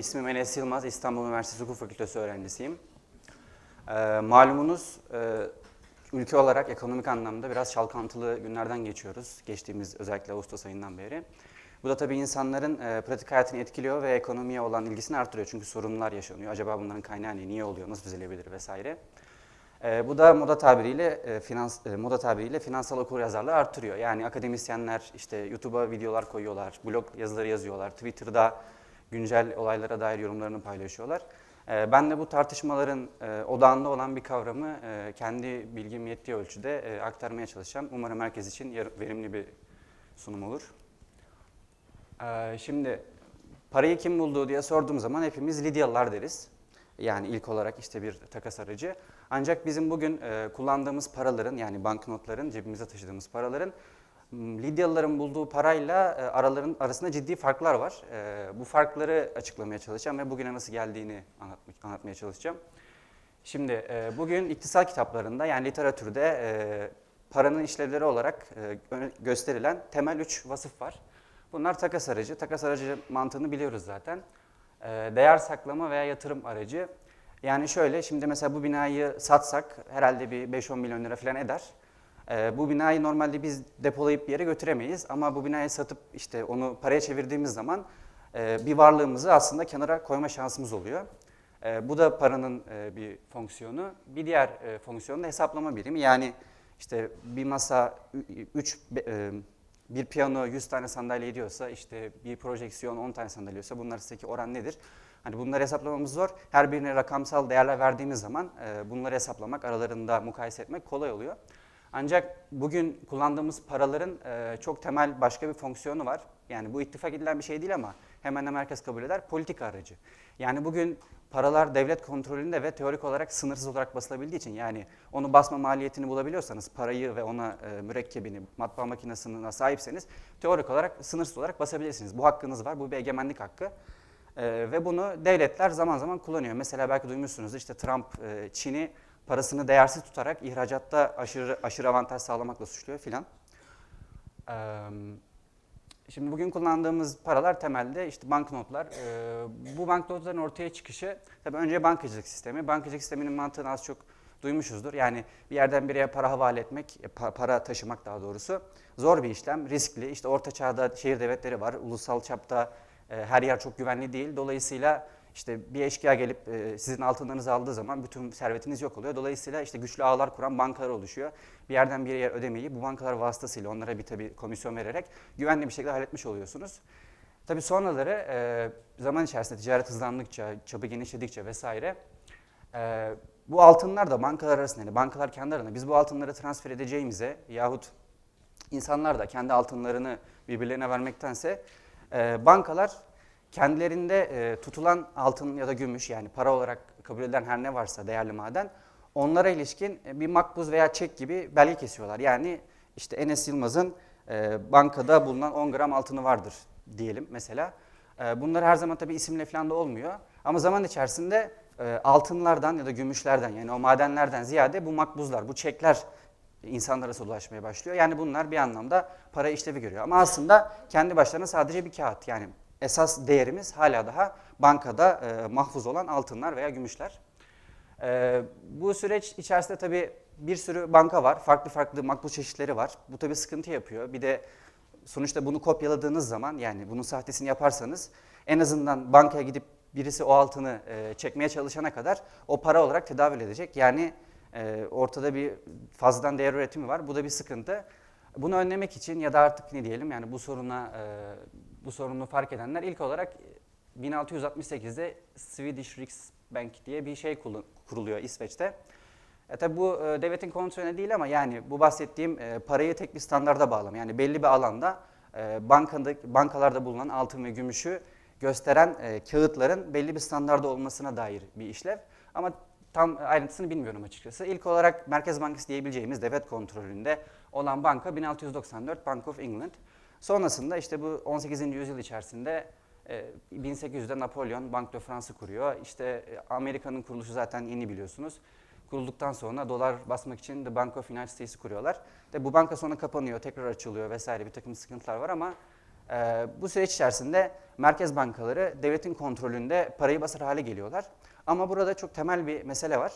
ismim Enes Yılmaz, İstanbul Üniversitesi Hukuk Fakültesi öğrencisiyim. Ee, malumunuz e, ülke olarak ekonomik anlamda biraz çalkantılı günlerden geçiyoruz. Geçtiğimiz özellikle Ağustos ayından beri. Bu da tabii insanların e, pratik hayatını etkiliyor ve ekonomiye olan ilgisini artırıyor. Çünkü sorunlar yaşanıyor. Acaba bunların kaynağı ne, niye oluyor, nasıl düzelebilir vesaire. E, bu da moda tabiriyle e, finans e, moda tabiriyle finansal okuryazarlığı artırıyor. Yani akademisyenler işte YouTube'a videolar koyuyorlar, blog yazıları yazıyorlar, Twitter'da güncel olaylara dair yorumlarını paylaşıyorlar. E, ben de bu tartışmaların e, odağında olan bir kavramı e, kendi bilgim yettiği ölçüde e, aktarmaya çalışacağım. Umarım herkes için verimli bir sunum olur. E, şimdi parayı kim buldu diye sorduğum zaman hepimiz Lidyalılar deriz. Yani ilk olarak işte bir takas aracı. Ancak bizim bugün kullandığımız paraların yani banknotların, cebimize taşıdığımız paraların Lidyalıların bulduğu parayla e, araların arasında ciddi farklar var. E, bu farkları açıklamaya çalışacağım ve bugüne nasıl geldiğini anlatmaya çalışacağım. Şimdi e, bugün iktisat kitaplarında yani literatürde paranın işlevleri olarak gösterilen temel üç vasıf var. Bunlar takas aracı. Takas aracı mantığını biliyoruz zaten. Değer saklama veya yatırım aracı. Yani şöyle şimdi mesela bu binayı satsak herhalde bir 5-10 milyon lira falan eder. E, bu binayı normalde biz depolayıp bir yere götüremeyiz ama bu binayı satıp işte onu paraya çevirdiğimiz zaman e, bir varlığımızı aslında kenara koyma şansımız oluyor. E, bu da paranın e, bir fonksiyonu. Bir diğer e, fonksiyonu da hesaplama birimi. Yani işte bir masa 3 bir piyano 100 tane sandalye ediyorsa işte bir projeksiyon 10 tane sandalye ediyorsa bunlar arasındaki oran nedir? Hani bunları hesaplamamız zor. Her birine rakamsal değerler verdiğimiz zaman e, bunları hesaplamak, aralarında mukayese etmek kolay oluyor. Ancak bugün kullandığımız paraların e, çok temel başka bir fonksiyonu var. Yani bu ittifak edilen bir şey değil ama hemen hemen herkes kabul eder. Politika aracı. Yani bugün paralar devlet kontrolünde ve teorik olarak sınırsız olarak basılabildiği için yani onu basma maliyetini bulabiliyorsanız parayı ve ona e, mürekkebini, matbaa makinesine sahipseniz teorik olarak sınırsız olarak basabilirsiniz. Bu hakkınız var. Bu bir egemenlik hakkı. E, ve bunu devletler zaman zaman kullanıyor. Mesela belki duymuşsunuz işte Trump e, Çin'i parasını değersiz tutarak ihracatta aşırı aşırı avantaj sağlamakla suçluyor filan. Şimdi bugün kullandığımız paralar temelde işte banknotlar. Bu banknotların ortaya çıkışı tabii önce bankacılık sistemi. Bankacılık sisteminin mantığını az çok duymuşuzdur. Yani bir yerden bir yere para havale etmek, e, pa- para taşımak daha doğrusu zor bir işlem, riskli. İşte orta çağda şehir devletleri var. Ulusal çapta e, her yer çok güvenli değil. Dolayısıyla işte bir eşkıya gelip e, sizin altınlarınızı aldığı zaman bütün servetiniz yok oluyor. Dolayısıyla işte güçlü ağlar kuran bankalar oluşuyor. Bir yerden bir yere ödemeyi bu bankalar vasıtasıyla onlara bir tabii komisyon vererek güvenli bir şekilde halletmiş oluyorsunuz. Tabii sonraları e, zaman içerisinde ticaret hızlandıkça, çapı genişledikçe vesaire e, bu altınlar da bankalar arasında yani bankalar kendi aralarında biz bu altınları transfer edeceğimize yahut insanlar da kendi altınlarını birbirlerine vermektense bankalar kendilerinde e, tutulan altın ya da gümüş yani para olarak kabul edilen her ne varsa değerli maden onlara ilişkin e, bir makbuz veya çek gibi belge kesiyorlar. Yani işte Enes Yılmaz'ın e, bankada bulunan 10 gram altını vardır diyelim mesela. E, bunlar her zaman tabii isimle falan da olmuyor. Ama zaman içerisinde e, altınlardan ya da gümüşlerden yani o madenlerden ziyade bu makbuzlar, bu çekler insanlar arasında dolaşmaya başlıyor. Yani bunlar bir anlamda para işlevi görüyor. Ama aslında kendi başlarına sadece bir kağıt. Yani esas değerimiz hala daha bankada e, mahfuz olan altınlar veya gümüşler. E, bu süreç içerisinde tabii bir sürü banka var. Farklı farklı makbuz çeşitleri var. Bu tabii sıkıntı yapıyor. Bir de sonuçta bunu kopyaladığınız zaman yani bunun sahtesini yaparsanız en azından bankaya gidip birisi o altını e, çekmeye çalışana kadar o para olarak tedavül edecek. Yani e, ortada bir fazladan değer üretimi var. Bu da bir sıkıntı. Bunu önlemek için ya da artık ne diyelim yani bu soruna e, bu sorunu fark edenler ilk olarak 1668'de Swedish Riksbank diye bir şey kuruluyor İsveç'te. E tabi bu e, devletin kontrolüne değil ama yani bu bahsettiğim e, parayı tek bir standarda bağlama. Yani belli bir alanda e, bankada, bankalarda bulunan altın ve gümüşü gösteren e, kağıtların belli bir standarda olmasına dair bir işlev. Ama tam ayrıntısını bilmiyorum açıkçası. İlk olarak Merkez Bankası diyebileceğimiz devlet kontrolünde olan banka 1694 Bank of England. Sonrasında işte bu 18. yüzyıl içerisinde e, 1800'de Napolyon Bank de France'ı kuruyor. İşte e, Amerika'nın kuruluşu zaten yeni biliyorsunuz. Kurulduktan sonra dolar basmak için The Bank of United States'i kuruyorlar. De bu banka sonra kapanıyor, tekrar açılıyor vesaire bir takım sıkıntılar var ama Ee, bu süreç içerisinde merkez bankaları devletin kontrolünde parayı basar hale geliyorlar. Ama burada çok temel bir mesele var.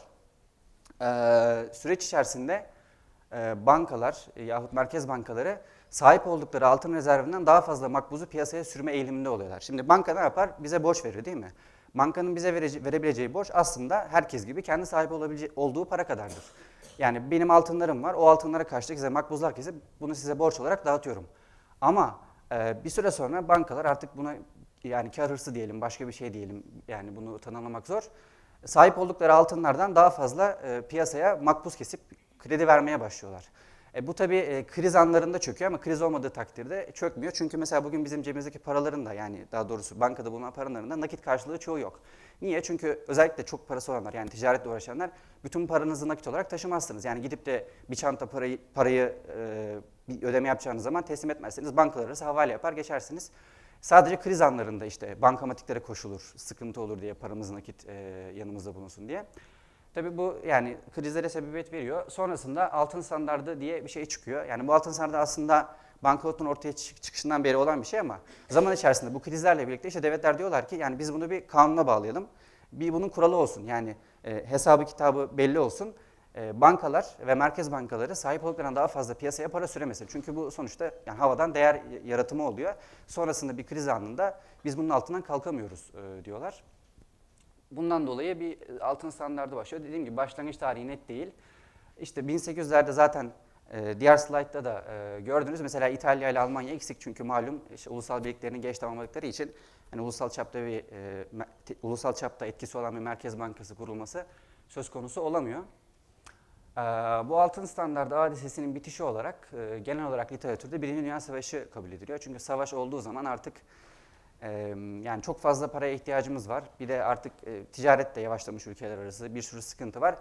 Ee, süreç içerisinde e, bankalar e, yahut merkez bankaları sahip oldukları altın rezervinden daha fazla makbuzu piyasaya sürme eğiliminde oluyorlar. Şimdi banka ne yapar? Bize borç verir değil mi? Bankanın bize verebileceği borç aslında herkes gibi kendi sahip olabileceği, olduğu para kadardır. Yani benim altınlarım var, o altınlara karşılık size makbuzlar kesip bunu size borç olarak dağıtıyorum. Ama e, bir süre sonra bankalar artık buna yani kar hırsı diyelim, başka bir şey diyelim yani bunu tanımlamak zor. Sahip oldukları altınlardan daha fazla e, piyasaya makbuz kesip kredi vermeye başlıyorlar. E, bu tabii e, kriz anlarında çöküyor ama kriz olmadığı takdirde çökmüyor. Çünkü mesela bugün bizim cebimizdeki paraların da yani daha doğrusu bankada bulunan paraların da nakit karşılığı çoğu yok. Niye? Çünkü özellikle çok parası olanlar yani ticaretle uğraşanlar bütün paranızı nakit olarak taşımazsınız. Yani gidip de bir çanta parayı, parayı e, bir ödeme yapacağınız zaman teslim etmezseniz bankalar arası havale yapar geçersiniz. Sadece kriz anlarında işte bankamatiklere koşulur, sıkıntı olur diye paramız nakit e, yanımızda bulunsun diye. Tabii bu yani krizlere sebebiyet veriyor. Sonrasında altın standardı diye bir şey çıkıyor. Yani bu altın standardı aslında banknotun ortaya çık- çıkışından beri olan bir şey ama zaman içerisinde bu krizlerle birlikte işte devletler diyorlar ki yani biz bunu bir kanuna bağlayalım. Bir bunun kuralı olsun. Yani e, hesabı kitabı belli olsun. E, bankalar ve merkez bankaları sahip olduklarından daha fazla piyasaya para süremesin. Çünkü bu sonuçta yani havadan değer yaratımı oluyor. Sonrasında bir kriz anında biz bunun altından kalkamıyoruz e, diyorlar. Bundan dolayı bir altın standardı başlıyor. Dediğim gibi başlangıç tarihi net değil. İşte 1800'lerde zaten e, diğer slaytta da e, gördünüz. Mesela İtalya ile Almanya eksik çünkü malum işte ulusal birliklerini geç tamamladıkları için hani ulusal çapta bir e, ulusal çapta etkisi olan bir merkez bankası kurulması söz konusu olamıyor. Ee, bu altın standardı hadisesinin bitişi olarak e, genel olarak literatürde Birinci Dünya Savaşı kabul ediliyor. Çünkü savaş olduğu zaman artık e, yani çok fazla paraya ihtiyacımız var. Bir de artık ticaret de yavaşlamış ülkeler arası bir sürü sıkıntı var.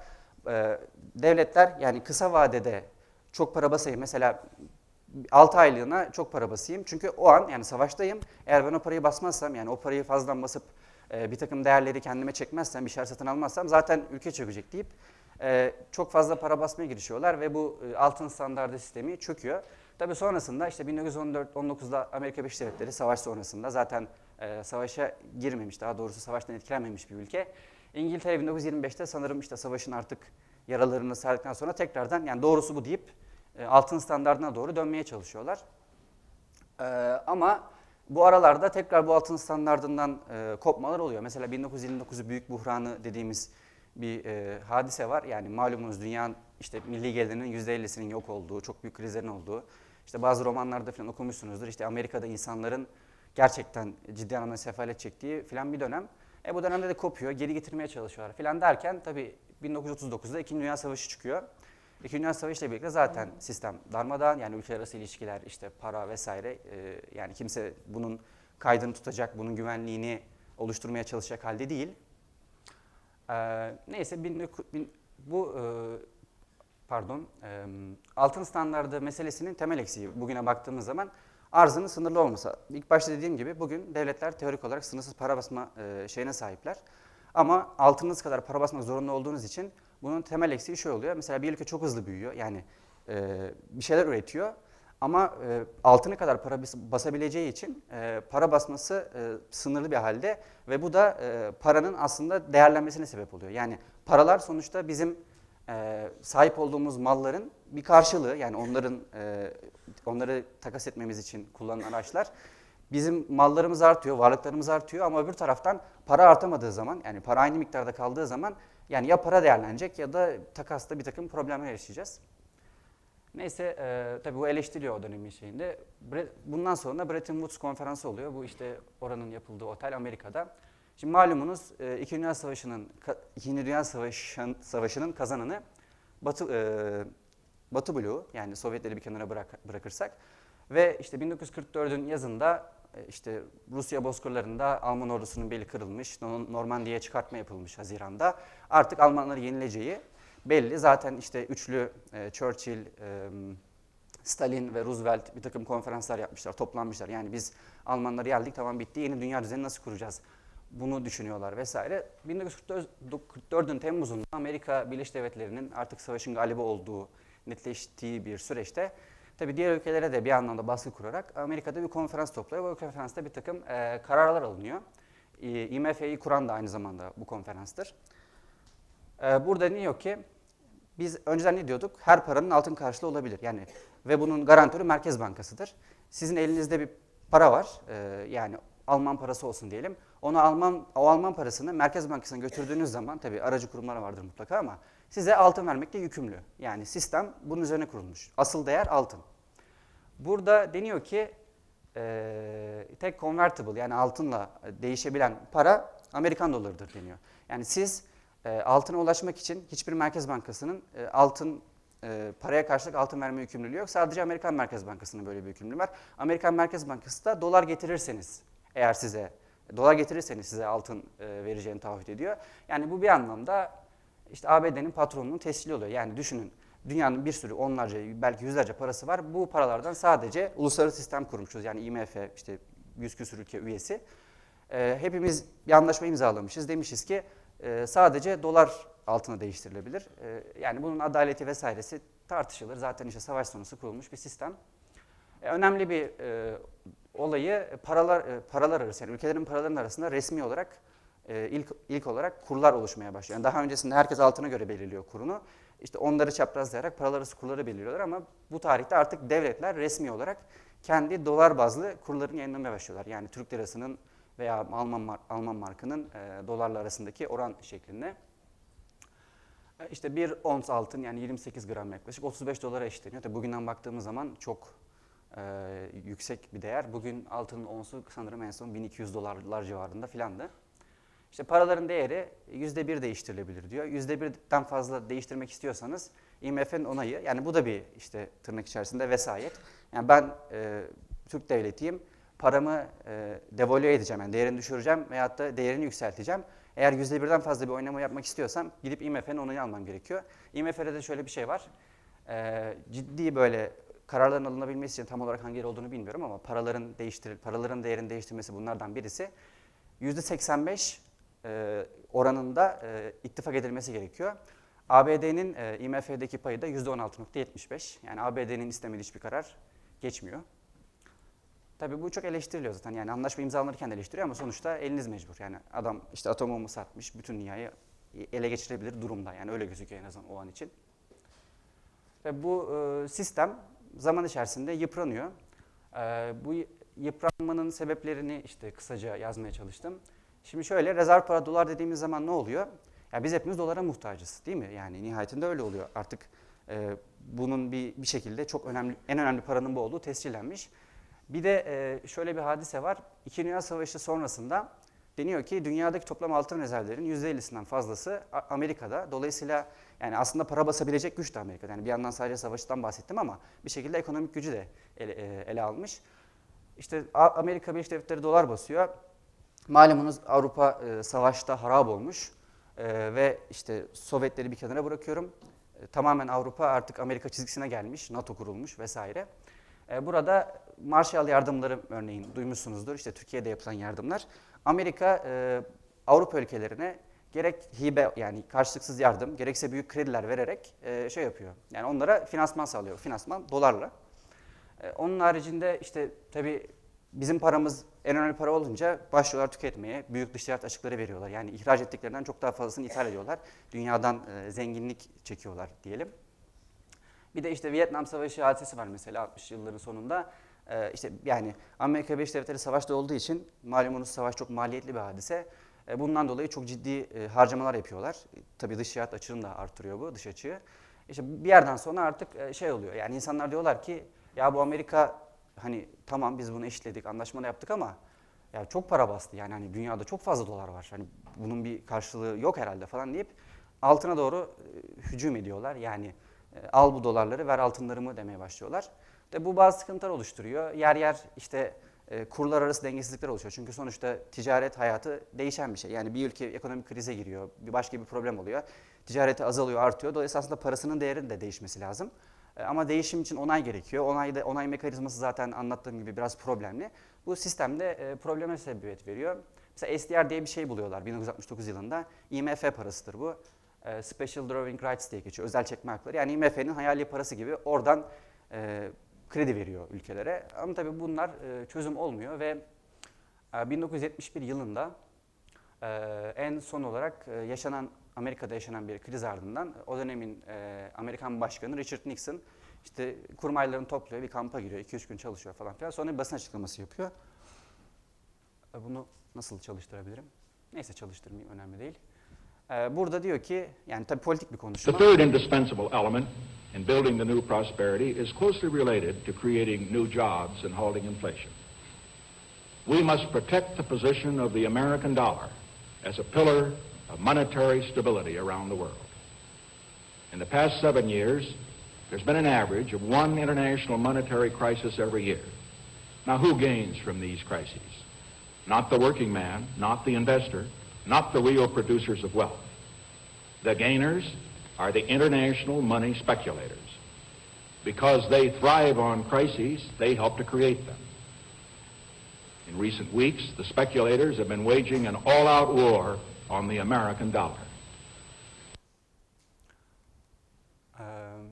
Devletler yani kısa vadede çok para basayım mesela 6 aylığına çok para basayım. Çünkü o an yani savaştayım. Eğer ben o parayı basmazsam yani o parayı fazladan basıp bir takım değerleri kendime çekmezsem, bir şeyler satın almazsam zaten ülke çökecek deyip çok fazla para basmaya girişiyorlar ve bu altın standardı sistemi çöküyor. Tabii sonrasında işte 1914-19'da Amerika Birleşik Devletleri savaş sonrasında zaten e, savaşa girmemiş, daha doğrusu savaştan etkilenmemiş bir ülke. İngiltere 1925'te sanırım işte savaşın artık yaralarını sardikten sonra tekrardan yani doğrusu bu deyip e, altın standardına doğru dönmeye çalışıyorlar. Ee, ama bu aralarda tekrar bu altın standardından e, kopmalar oluyor. Mesela 1929'u büyük buhranı dediğimiz bir e, hadise var. Yani malumunuz dünyanın işte milli gelirinin %50'sinin yok olduğu, çok büyük krizlerin olduğu. İşte bazı romanlarda falan okumuşsunuzdur. İşte Amerika'da insanların gerçekten ciddi anlamda sefalet çektiği falan bir dönem. E bu dönemde de kopuyor, geri getirmeye çalışıyorlar falan derken tabii 1939'da İkinci Dünya Savaşı çıkıyor. İkinci Dünya Savaşı ile birlikte zaten sistem darmadağın yani ülkeler arası ilişkiler işte para vesaire e, yani kimse bunun kaydını tutacak, bunun güvenliğini oluşturmaya çalışacak halde değil. E, neyse bin, bin- bu e, pardon e, altın standardı meselesinin temel eksiği bugüne baktığımız zaman arzının sınırlı olması. İlk başta dediğim gibi bugün devletler teorik olarak sınırsız para basma e, şeyine sahipler. Ama altınız kadar para basmak zorunda olduğunuz için bunun temel eksiği şöyle oluyor. Mesela bir ülke çok hızlı büyüyor. Yani e, bir şeyler üretiyor. Ama e, altını kadar para bas- basabileceği için e, para basması e, sınırlı bir halde ve bu da e, paranın aslında değerlenmesine sebep oluyor. Yani paralar sonuçta bizim e, sahip olduğumuz malların bir karşılığı. Yani onların e, onları takas etmemiz için kullanılan araçlar. Bizim mallarımız artıyor, varlıklarımız artıyor ama öbür taraftan para artamadığı zaman yani para aynı miktarda kaldığı zaman yani ya para değerlenecek ya da takasta bir takım problemler yaşayacağız. Neyse e, tabii bu eleştiriyor o dönemin şeyinde. Bundan sonra Bretton Woods konferansı oluyor. Bu işte oranın yapıldığı otel Amerika'da. Şimdi malumunuz e, İkinci Dünya Savaşı'nın İkinci Dünya Savaşı'nın Savaşı'nın kazananı Batı e, Batı bloğu yani Sovyetleri bir kenara bırak, bırakırsak ve işte 1944'ün yazında e, işte Rusya bozkırlarında Alman ordusunun beli kırılmış, No- Normandiya'ya çıkartma yapılmış Haziran'da. Artık Almanları yenileceği belli. Zaten işte üçlü e, Churchill, e, Stalin ve Roosevelt bir takım konferanslar yapmışlar, toplanmışlar. Yani biz Almanları yendik, tamam bitti, yeni dünya düzeni nasıl kuracağız? Bunu düşünüyorlar vesaire. 1944'ün Temmuz'unda Amerika Birleşik Devletleri'nin artık savaşın galibi olduğu netleştiği bir süreçte tabii diğer ülkelere de bir anlamda baskı kurarak Amerika'da bir konferans topluyor. Bu konferansta bir takım e, kararlar alınıyor. E, IMF'yi kuran da aynı zamanda bu konferanstır. E, burada diyor ki biz önceden ne diyorduk? Her paranın altın karşılığı olabilir. Yani ve bunun garantörü Merkez Bankası'dır. Sizin elinizde bir para var. e, yani Alman parası olsun diyelim. Onu Alman o Alman parasını Merkez Bankası'na götürdüğünüz zaman tabii aracı kurumlar vardır mutlaka ama size altın vermekle yükümlü. Yani sistem bunun üzerine kurulmuş. Asıl değer altın. Burada deniyor ki e, tek convertible yani altınla değişebilen para Amerikan dolarıdır deniyor. Yani siz e, altına ulaşmak için hiçbir merkez bankasının e, altın e, paraya karşılık altın verme yükümlülüğü yok. Sadece Amerikan Merkez Bankası'nın böyle bir yükümlülüğü var. Amerikan Merkez Bankası da dolar getirirseniz eğer size dolar getirirseniz size altın e, vereceğini taahhüt ediyor. Yani bu bir anlamda işte ABD'nin patronunun tescili oluyor. Yani düşünün dünyanın bir sürü onlarca belki yüzlerce parası var. Bu paralardan sadece uluslararası sistem kurmuşuz. Yani IMF işte yüz küsur ülke üyesi. E, hepimiz bir anlaşma imzalamışız. Demişiz ki e, sadece dolar altına değiştirilebilir. E, yani bunun adaleti vesairesi tartışılır. Zaten işte savaş sonrası kurulmuş bir sistem. E, önemli bir e, olayı paralar e, paralar arası yani ülkelerin paralarının arasında resmi olarak e, ilk ilk olarak kurlar oluşmaya başlıyor. Yani daha öncesinde herkes altına göre belirliyor kurunu. İşte onları çaprazlayarak paralar arası kurları belirliyorlar ama bu tarihte artık devletler resmi olarak kendi dolar bazlı kurlarını yayınlamaya başlıyorlar. Yani Türk lirasının veya Alman Alman markının e, dolarla arasındaki oran şeklinde. E, İşte bir ons altın yani 28 gram yaklaşık 35 dolara eşitleniyor. Tabii bugünden baktığımız zaman çok e, yüksek bir değer. Bugün altının onsu sanırım en son 1200 dolarlar civarında filandı. İşte paraların değeri yüzde bir değiştirilebilir diyor. Yüzde birden fazla değiştirmek istiyorsanız IMF'nin onayı, yani bu da bir işte tırnak içerisinde vesayet. Yani ben e, Türk devletiyim, paramı e, devalüe edeceğim, yani değerini düşüreceğim veyahut da değerini yükselteceğim. Eğer yüzde birden fazla bir oynama yapmak istiyorsam gidip IMF'nin onayı almam gerekiyor. IMF'de de şöyle bir şey var. E, ciddi böyle kararların alınabilmesi için tam olarak hangi yer olduğunu bilmiyorum ama paraların değiştir paraların değerini değiştirmesi bunlardan birisi. %85 e, oranında e, ittifak edilmesi gerekiyor. ABD'nin e, IMF'deki payı da %16.75. Yani ABD'nin istemediği hiçbir karar geçmiyor. Tabii bu çok eleştiriliyor zaten. Yani anlaşma imzalanırken eleştiriyor ama sonuçta eliniz mecbur. Yani adam işte atomumu satmış, bütün dünyayı ele geçirebilir durumda. Yani öyle gözüküyor en azından o an için. Ve bu e, sistem zaman içerisinde yıpranıyor. E, bu yıpranmanın sebeplerini işte kısaca yazmaya çalıştım. Şimdi şöyle rezerv para dolar dediğimiz zaman ne oluyor? Ya biz hepimiz dolara muhtacız değil mi? Yani nihayetinde öyle oluyor. Artık e, bunun bir bir şekilde çok önemli en önemli paranın bu olduğu tescillenmiş. Bir de e, şöyle bir hadise var. İkinci Dünya Savaşı sonrasında deniyor ki dünyadaki toplam altın rezervlerin %50'sinden fazlası Amerika'da. Dolayısıyla yani aslında para basabilecek güç de Amerika'da. Yani bir yandan sadece savaştan bahsettim ama bir şekilde ekonomik gücü de ele, e, ele almış. İşte Amerika Birleşik Devletleri dolar basıyor. Malumunuz Avrupa e, savaşta harap olmuş E, ve işte Sovyetleri bir kenara bırakıyorum. E, tamamen Avrupa artık Amerika çizgisine gelmiş, NATO kurulmuş vesaire. E, burada Marshall yardımları örneğin duymuşsunuzdur. İşte Türkiye'de yapılan yardımlar. Amerika e, Avrupa ülkelerine gerek hibe yani karşılıksız yardım, gerekse büyük krediler vererek e, şey yapıyor. Yani onlara finansman sağlıyor. Finansman dolarla. E, onun haricinde işte tabii bizim paramız en önemli para olunca başlıyorlar tüketmeye. Büyük dış ticaret açıkları veriyorlar. Yani ihraç ettiklerinden çok daha fazlasını ithal ediyorlar. Dünyadan e, zenginlik çekiyorlar diyelim. Bir de işte Vietnam Savaşı hadisesi var mesela 60 yılların sonunda. Ee, işte yani Amerika Birleşik Devletleri savaşta olduğu için malumunuz savaş çok maliyetli bir hadise. Ee, bundan dolayı çok ciddi e, harcamalar yapıyorlar. E, Tabii dış ticaret açığını da arttırıyor bu dış açığı. İşte bir yerden sonra artık e, şey oluyor. Yani insanlar diyorlar ki ya bu Amerika hani tamam biz bunu eşitledik, anlaşma yaptık ama ya çok para bastı. Yani hani dünyada çok fazla dolar var. Hani bunun bir karşılığı yok herhalde falan deyip altına doğru e, hücum ediyorlar. Yani e, al bu dolarları ver altınlarımı demeye başlıyorlar. De bu bazı sıkıntılar oluşturuyor. Yer yer işte e, kurlar arası dengesizlikler oluşuyor. Çünkü sonuçta ticaret hayatı değişen bir şey. Yani bir ülke ekonomik krize giriyor, bir başka bir problem oluyor. Ticareti azalıyor, artıyor. Dolayısıyla aslında parasının değerinin de değişmesi lazım. E, Ama değişim için onay gerekiyor. Onay, da, onay mekanizması zaten anlattığım gibi biraz problemli. Bu sistemde e, probleme sebebiyet veriyor. Mesela SDR diye bir şey buluyorlar 1969 yılında. IMF parasıdır bu. E, Special Drawing Rights diye geçiyor. Özel çekme hakları. Yani IMF'nin hayali parası gibi oradan e, kredi veriyor ülkelere. Ama tabii bunlar e, çözüm olmuyor ve e, 1971 yılında e, en son olarak e, yaşanan Amerika'da yaşanan bir kriz ardından o dönemin e, Amerikan Başkanı Richard Nixon işte kurmaylarını topluyor, bir kampa giriyor, 2-3 gün çalışıyor falan filan. Sonra bir basın açıklaması yapıyor. E, Bunu nasıl çalıştırabilirim? Neyse çalıştırmayayım, önemli değil. E, Burada diyor ki, yani tabii politik bir The konuşma. third indispensable element in building the new prosperity is closely related to creating new jobs and halting inflation. We must protect the position of the American dollar as a pillar of monetary stability around the world. In the past seven years, there's been an average of one international monetary crisis every year. Now, who gains from these crises? Not the working man, not the investor, not the real producers of wealth. The gainers are the international money speculators. Because they thrive on crises, they help to create them. In recent weeks, the speculators have been waging an all-out war on the American dollar. Ee,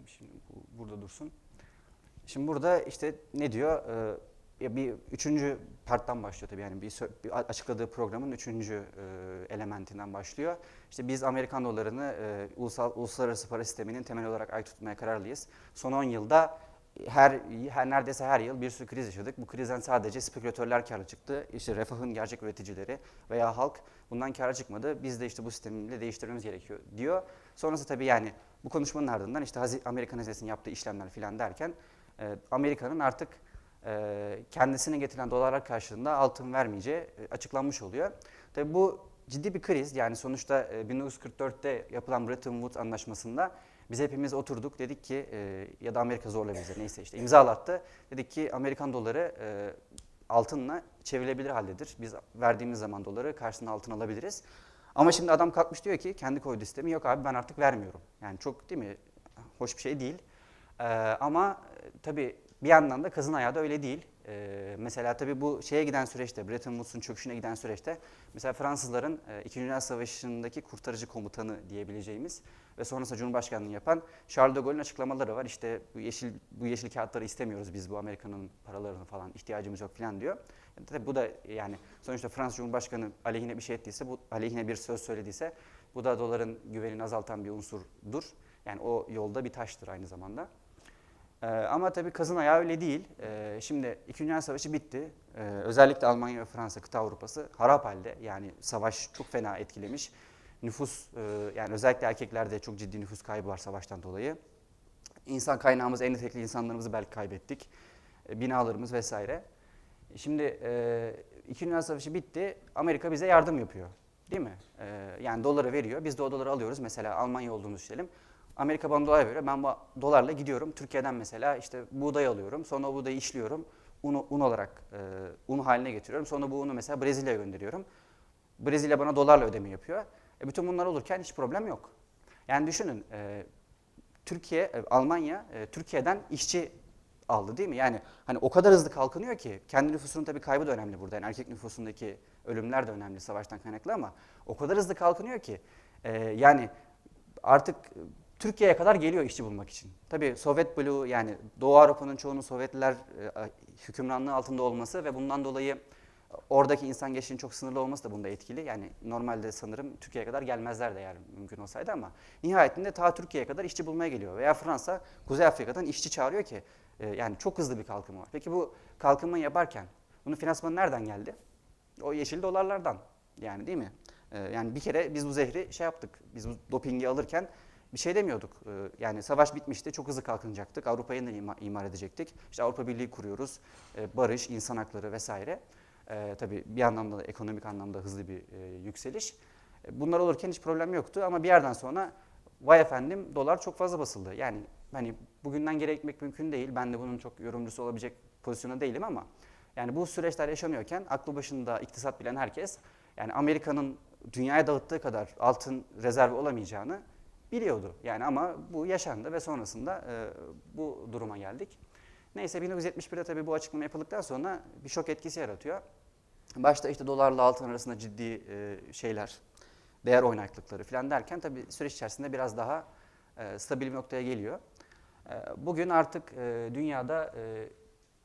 Şimdi bu burada dursun. Şimdi burada işte ne diyor? Ee, bir üçüncü parttan başlıyor tabii yani bir, bir açıkladığı programın üçüncü e, elementinden başlıyor. İşte biz Amerikan dolarını e, ulusal uluslararası para sisteminin temel olarak ay tutmaya kararlıyız. Son 10 yılda her, her neredeyse her yıl bir sürü kriz yaşadık. Bu krizden sadece spekülatörler karlı çıktı. İşte refahın gerçek üreticileri veya halk bundan karlı çıkmadı. Biz de işte bu sistemi de değiştirmemiz gerekiyor diyor. Sonrası tabii yani bu konuşmanın ardından işte Amerikan Hazinesi'nin yaptığı işlemler filan derken e, Amerika'nın artık kendisine getirilen dolarlar karşılığında altın vermeyeceği e, açıklanmış oluyor. Tabii bu ciddi bir kriz yani sonuçta e, 1944'te yapılan Bretton Woods anlaşmasında biz hepimiz oturduk dedik ki e, ya da Amerika zorla bize neyse işte imzalattı. Dedik ki Amerikan doları e, altınla çevrilebilir haldedir. Biz verdiğimiz zaman doları karşısında altın alabiliriz. Ama şimdi adam kalkmış diyor ki kendi koyduğu sistemi yok abi ben artık vermiyorum. Yani çok değil mi? Hoş bir şey değil. Ee, ama e, tabii bir yandan da kazın ayağı öyle değil. Ee, mesela tabii bu şeye giden süreçte, Bretton Woods'un çöküşüne giden süreçte mesela Fransızların e, İkinci Dünya Savaşı'ndaki kurtarıcı komutanı diyebileceğimiz ve sonrasında Cumhurbaşkanlığı yapan Charles de Gaulle'ün açıklamaları var. İşte bu yeşil bu yeşil kağıtları istemiyoruz biz bu Amerika'nın paralarını falan ihtiyacımız yok falan diyor. Yani tabii bu da yani sonuçta Fransız Cumhurbaşkanı aleyhine bir şey ettiyse, bu aleyhine bir söz söylediyse bu da doların güvenini azaltan bir unsurdur. Yani o yolda bir taştır aynı zamanda. Ee, ama tabii kazın ayağı öyle değil. Ee, şimdi İkinci Dünya Savaşı bitti. Ee, özellikle Almanya ve Fransa, kıta Avrupası harap halde. Yani savaş çok fena etkilemiş. Nüfus, e, yani özellikle erkeklerde çok ciddi nüfus kaybı var savaştan dolayı. İnsan kaynağımız, en nitelikli insanlarımızı belki kaybettik. E, binalarımız vesaire. Şimdi e, İkinci Dünya Savaşı bitti. Amerika bize yardım yapıyor. Değil mi? E, yani doları veriyor. Biz de o doları alıyoruz. Mesela Almanya olduğunu düşünelim. Amerika bana dolar veriyor. Ben bu dolarla gidiyorum. Türkiye'den mesela işte buğday alıyorum. Sonra o buğdayı işliyorum. Un, un olarak e, un haline getiriyorum. Sonra bu unu mesela Brezilya'ya gönderiyorum. Brezilya bana dolarla ödeme yapıyor. E, bütün bunlar olurken hiç problem yok. Yani düşünün e, Türkiye, e, Almanya e, Türkiye'den işçi aldı değil mi? Yani hani o kadar hızlı kalkınıyor ki kendi nüfusunun tabii kaybı da önemli burada. Yani erkek nüfusundaki ölümler de önemli savaştan kaynaklı ama o kadar hızlı kalkınıyor ki e, yani artık Türkiye'ye kadar geliyor işçi bulmak için. Tabii Sovyet bloğu yani Doğu Avrupa'nın çoğunun Sovyetliler e, hükümranlığı altında olması ve bundan dolayı oradaki insan geçişinin çok sınırlı olması da bunda etkili. Yani normalde sanırım Türkiye'ye kadar gelmezler de eğer mümkün olsaydı ama nihayetinde ta Türkiye'ye kadar işçi bulmaya geliyor. Veya Fransa Kuzey Afrika'dan işçi çağırıyor ki e, yani çok hızlı bir kalkınma var. Peki bu kalkınmayı yaparken bunun finansmanı nereden geldi? O yeşil dolarlardan yani değil mi? E, yani bir kere biz bu zehri şey yaptık. Biz bu dopingi alırken bir şey demiyorduk. E, yani savaş bitmişti, çok hızlı kalkınacaktık. Avrupa'yı ima- imar edecektik. İşte Avrupa Birliği kuruyoruz. E, barış, insan hakları vesaire. E, tabii bir anlamda da ekonomik anlamda hızlı bir e, yükseliş. Bunlar olurken hiç problem yoktu ama bir yerden sonra vay efendim dolar çok fazla basıldı. Yani hani bugünden geri gitmek mümkün değil. Ben de bunun çok yorumcusu olabilecek pozisyonda değilim ama yani bu süreçler yaşanıyorken aklı başında iktisat bilen herkes yani Amerika'nın dünyaya dağıttığı kadar altın rezervi olamayacağını biliyordu. Yani ama bu yaşandı ve sonrasında e, bu duruma geldik. Neyse 1971'de tabii bu açıklama yapıldıktan sonra bir şok etkisi yaratıyor. Başta işte dolarla altın arasında ciddi e, şeyler, değer oynaklıkları falan derken tabii süreç içerisinde biraz daha e, stabil bir noktaya geliyor. E, Bugün artık e, dünyada e,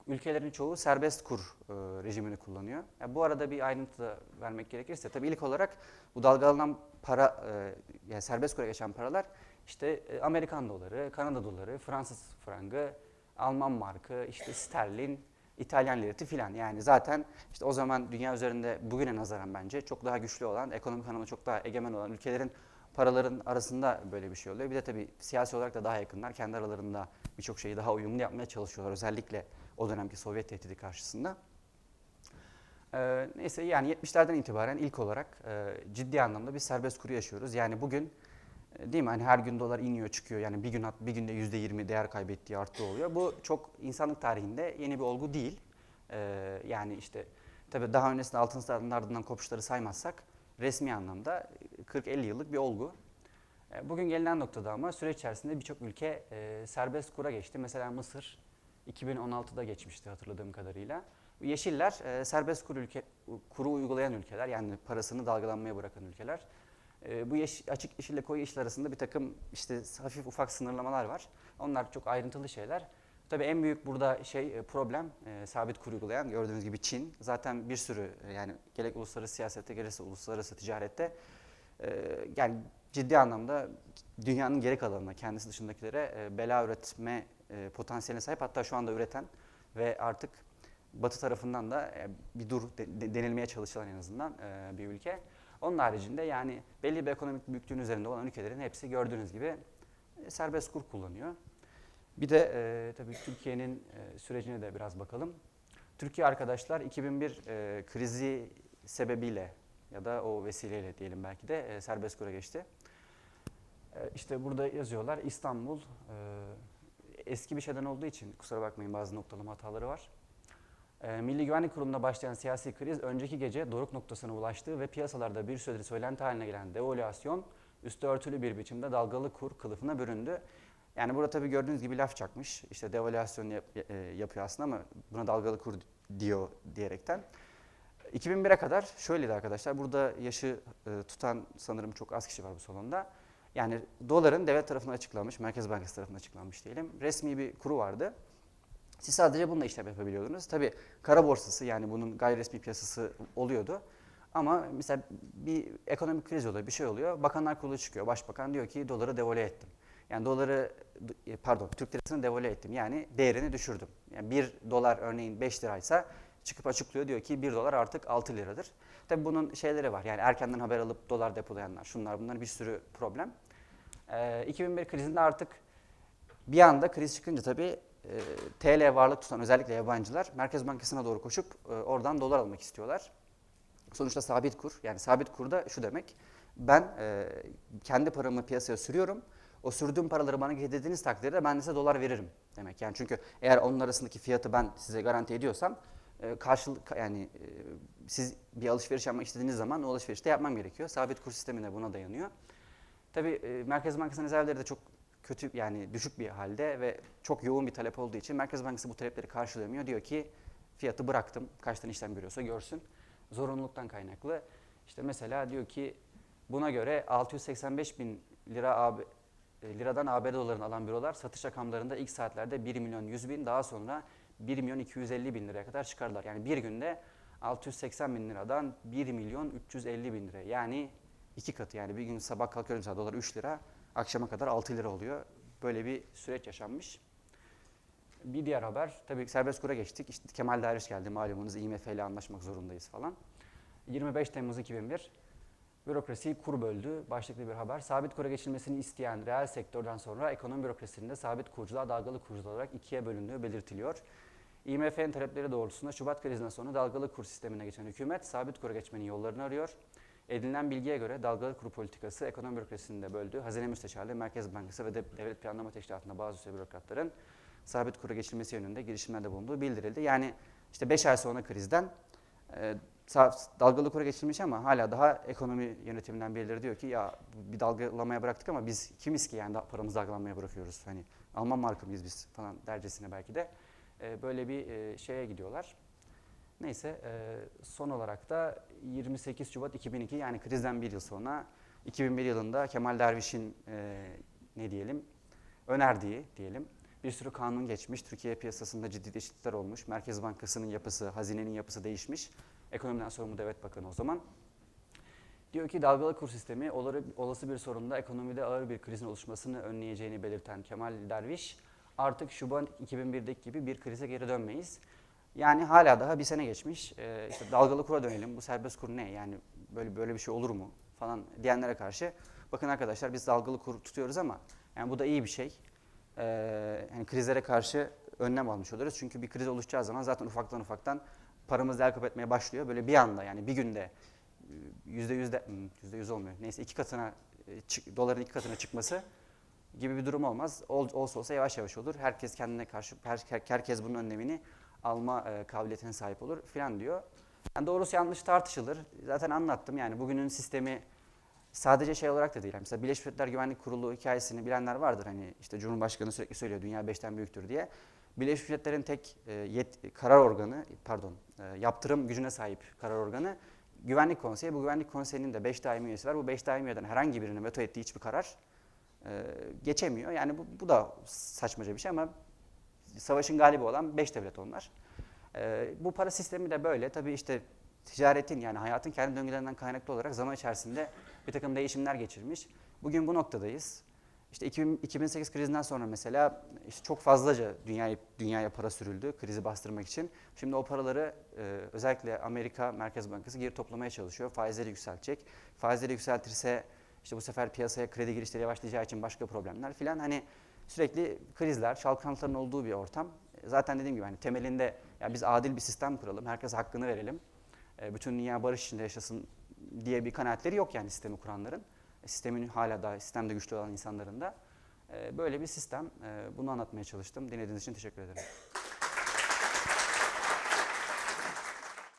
ülkelerin çoğu serbest kur e, rejimini kullanıyor. Ya bu arada bir ayrıntı da vermek gerekirse tabii ilk olarak bu dalgalanan para e, yani serbest kura geçen paralar işte e, Amerikan doları, Kanada doları, Fransız frangı, Alman markı, işte sterlin, İtalyan lirası filan. Yani zaten işte o zaman dünya üzerinde bugüne nazaran bence çok daha güçlü olan, ekonomik anlamda çok daha egemen olan ülkelerin paraların arasında böyle bir şey oluyor. Bir de tabii siyasi olarak da daha yakınlar. Kendi aralarında birçok şeyi daha uyumlu yapmaya çalışıyorlar. Özellikle o dönemki Sovyet tehdidi karşısında. Ee, neyse yani 70'lerden itibaren ilk olarak e, ciddi anlamda bir serbest kuru yaşıyoruz. Yani bugün e, değil mi hani her gün dolar iniyor çıkıyor yani bir gün bir günde yüzde 20 değer kaybettiği arttığı oluyor. Bu çok insanlık tarihinde yeni bir olgu değil. Ee, yani işte tabii daha öncesinde altın saatinin ardından kopuşları saymazsak resmi anlamda 40-50 yıllık bir olgu. E, Bugün gelinen noktada ama süreç içerisinde birçok ülke e, serbest kura geçti. Mesela Mısır 2016'da geçmişti hatırladığım kadarıyla. Yeşiller e, serbest kuru, ülke, kuru uygulayan ülkeler yani parasını dalgalanmaya bırakan ülkeler. E, bu yeş, açık yeşille koyu yeşil arasında bir takım işte hafif ufak sınırlamalar var. Onlar çok ayrıntılı şeyler. Tabii en büyük burada şey e, problem e, sabit kur uygulayan gördüğünüz gibi Çin. Zaten bir sürü e, yani gerek uluslararası siyasette gerekse uluslararası ticarette e, yani ciddi anlamda dünyanın geri kalanına, kendisi dışındakilere e, bela üretme e, potansiyeline sahip. Hatta şu anda üreten ve artık Batı tarafından da e, bir dur de- de- denilmeye çalışılan en azından e, bir ülke. Onun haricinde yani belli bir ekonomik büyüklüğün üzerinde olan ülkelerin hepsi gördüğünüz gibi e, serbest kur kullanıyor. Bir de e, tabii Türkiye'nin e, sürecine de biraz bakalım. Türkiye arkadaşlar 2001 e, krizi sebebiyle ya da o vesileyle diyelim belki de e, serbest kura geçti. E, işte burada yazıyorlar İstanbul e, eski bir şeyden olduğu için kusura bakmayın bazı noktalama hataları var. E, Milli Güvenlik Kurulu'nda başlayan siyasi kriz önceki gece doruk noktasına ulaştı ve piyasalarda bir süredir söylenti haline gelen devalüasyon üstü örtülü bir biçimde dalgalı kur kılıfına büründü. Yani burada tabii gördüğünüz gibi laf çakmış. İşte devalüasyon yap- e, yapıyor aslında ama buna dalgalı kur diyor diyerekten. 2001'e kadar şöyleydi arkadaşlar. Burada yaşı e, tutan sanırım çok az kişi var bu salonda. Yani doların devlet tarafından açıklanmış, Merkez Bankası tarafından açıklanmış diyelim. Resmi bir kuru vardı. Siz sadece bununla işlem yapabiliyordunuz. Tabii kara borsası yani bunun gayri resmi piyasası oluyordu. Ama mesela bir ekonomik kriz oluyor, bir şey oluyor. Bakanlar Kurulu çıkıyor. Başbakan diyor ki doları devalüe ettim. Yani doları, e, pardon Türk lirasını devalüe ettim. Yani değerini düşürdüm. Yani 1 dolar örneğin 5 liraysa çıkıp açıklıyor diyor ki 1 dolar artık 6 liradır. Tabii bunun şeyleri var. Yani erkenden haber alıp dolar depolayanlar, şunlar bunlar bir sürü problem. Ee, 2001 krizinde artık bir anda kriz çıkınca tabii e, TL varlık tutan özellikle yabancılar Merkez Bankası'na doğru koşup e, oradan dolar almak istiyorlar. Sonuçta sabit kur. Yani sabit kur da şu demek. Ben e, kendi paramı piyasaya sürüyorum. O sürdüğüm paraları bana getirdiğiniz takdirde ben size dolar veririm demek. Yani çünkü eğer onun arasındaki fiyatı ben size garanti ediyorsam e, karşılık yani e, siz bir alışveriş yapmak istediğiniz zaman o alışverişi de yapmam gerekiyor. Sabit kur sistemi de buna dayanıyor. Tabii e, Merkez Bankası'nın rezervleri de çok kötü yani düşük bir halde ve çok yoğun bir talep olduğu için Merkez Bankası bu talepleri karşılayamıyor. Diyor ki fiyatı bıraktım. Kaç tane işlem görüyorsa görsün. Zorunluluktan kaynaklı. İşte mesela diyor ki buna göre 685 bin lira AB, e, liradan ABD dolarını alan bürolar satış rakamlarında ilk saatlerde 1 milyon 100 bin daha sonra 1 milyon 250 bin liraya kadar çıkardılar. Yani bir günde 680 bin liradan 1 milyon 350 bin lira. Yani iki katı yani bir gün sabah kalkıyorum mesela dolar 3 lira akşama kadar 6 lira oluyor. Böyle bir süreç yaşanmış. Bir diğer haber tabii serbest kura geçtik. İşte Kemal Derviş geldi malumunuz IMF ile anlaşmak zorundayız falan. 25 Temmuz 2001 bürokrasiyi kur böldü. Başlıklı bir haber. Sabit kura geçilmesini isteyen reel sektörden sonra ekonomi bürokrasisinde sabit kurcular dalgalı kurcular olarak ikiye bölündüğü belirtiliyor. IMF'nin talepleri doğrultusunda Şubat krizinden sonra dalgalı kur sistemine geçen hükümet sabit kura geçmenin yollarını arıyor. Edinilen bilgiye göre dalgalı kur politikası ekonomi bürokrasisini de böldü. Hazine Müsteşarlığı, Merkez Bankası ve de Devlet Planlama Teşkilatı'nda bazı üst bürokratların sabit kura geçilmesi yönünde girişimlerde bulunduğu bildirildi. Yani işte 5 ay sonra krizden e, dalgalı kura geçilmiş ama hala daha ekonomi yönetiminden birileri diyor ki ya bir dalgalamaya bıraktık ama biz kimiz ki yani paramızı dalgalanmaya bırakıyoruz. Hani Alman marka mıyız biz falan dercesine belki de e, böyle bir e, şeye gidiyorlar. Neyse e, son olarak da 28 Şubat 2002 yani krizden bir yıl sonra 2001 yılında Kemal Derviş'in e, ne diyelim önerdiği diyelim Bir sürü kanun geçmiş. Türkiye piyasasında ciddi değişiklikler olmuş. Merkez Bankası'nın yapısı, hazinenin yapısı değişmiş. Ekonomiden sorumlu devlet bakanı o zaman. Diyor ki dalgalı kur sistemi olası bir sorunda ekonomide ağır bir krizin oluşmasını önleyeceğini belirten Kemal Derviş artık Şubat 2001'deki gibi bir krize geri dönmeyiz. Yani hala daha bir sene geçmiş. Ee, işte dalgalı kura dönelim. Bu serbest kur ne? Yani böyle böyle bir şey olur mu? Falan diyenlere karşı bakın arkadaşlar biz dalgalı kur tutuyoruz ama yani bu da iyi bir şey. Ee, yani krizlere karşı önlem almış oluruz. Çünkü bir kriz oluşacağı zaman zaten ufaktan ufaktan paramız del etmeye başlıyor. Böyle bir anda yani bir günde yüzde yüzde hmm, yüzde yüz olmuyor. Neyse iki katına e, doların iki katına çıkması gibi bir durum olmaz. Ol, olsa olsa yavaş yavaş olur. Herkes kendine karşı her- herkes bunun önlemini alma e, kabiliyetine sahip olur filan diyor. Yani doğrusu yanlış tartışılır. Zaten anlattım yani bugünün sistemi sadece şey olarak da değil. Yani Mesela Birleşmiş Milletler Güvenlik Kurulu hikayesini bilenler vardır. Hani işte Cumhurbaşkanı sürekli söylüyor dünya beşten büyüktür diye. Birleşmiş Milletler'in tek e, yet, karar organı, pardon, e, yaptırım gücüne sahip karar organı Güvenlik Konseyi. Bu Güvenlik Konseyi'nin de 5 daimi üyesi var. Bu 5 daimi üyeden herhangi birinin veto ettiği hiçbir karar e, geçemiyor. Yani bu, bu da saçmaca bir şey ama savaşın galibi olan 5 devlet onlar. E, bu para sistemi de böyle. Tabii işte ticaretin yani hayatın kendi döngülerinden kaynaklı olarak zaman içerisinde bir takım değişimler geçirmiş. Bugün bu noktadayız. İşte 2000 2008 krizinden sonra mesela işte çok fazlaca dünyaya, dünyaya para sürüldü krizi bastırmak için. Şimdi o paraları e, özellikle Amerika Merkez Bankası geri toplamaya çalışıyor. Faizleri yükseltecek. Faizleri yükseltirse işte bu sefer piyasaya kredi girişleri yavaşlayacağı için başka problemler filan. Hani sürekli krizler, çalkantıların olduğu bir ortam. Zaten dediğim gibi hani temelinde ya biz adil bir sistem kuralım, herkese hakkını verelim. E, bütün dünya barış içinde yaşasın diye bir kanaatleri yok yani sistemi kuranların. E, Sistemin hala da sistemde güçlü olan insanların da. E, Böyle bir sistem. Bunu anlatmaya çalıştım. Dinlediğiniz için teşekkür ederim.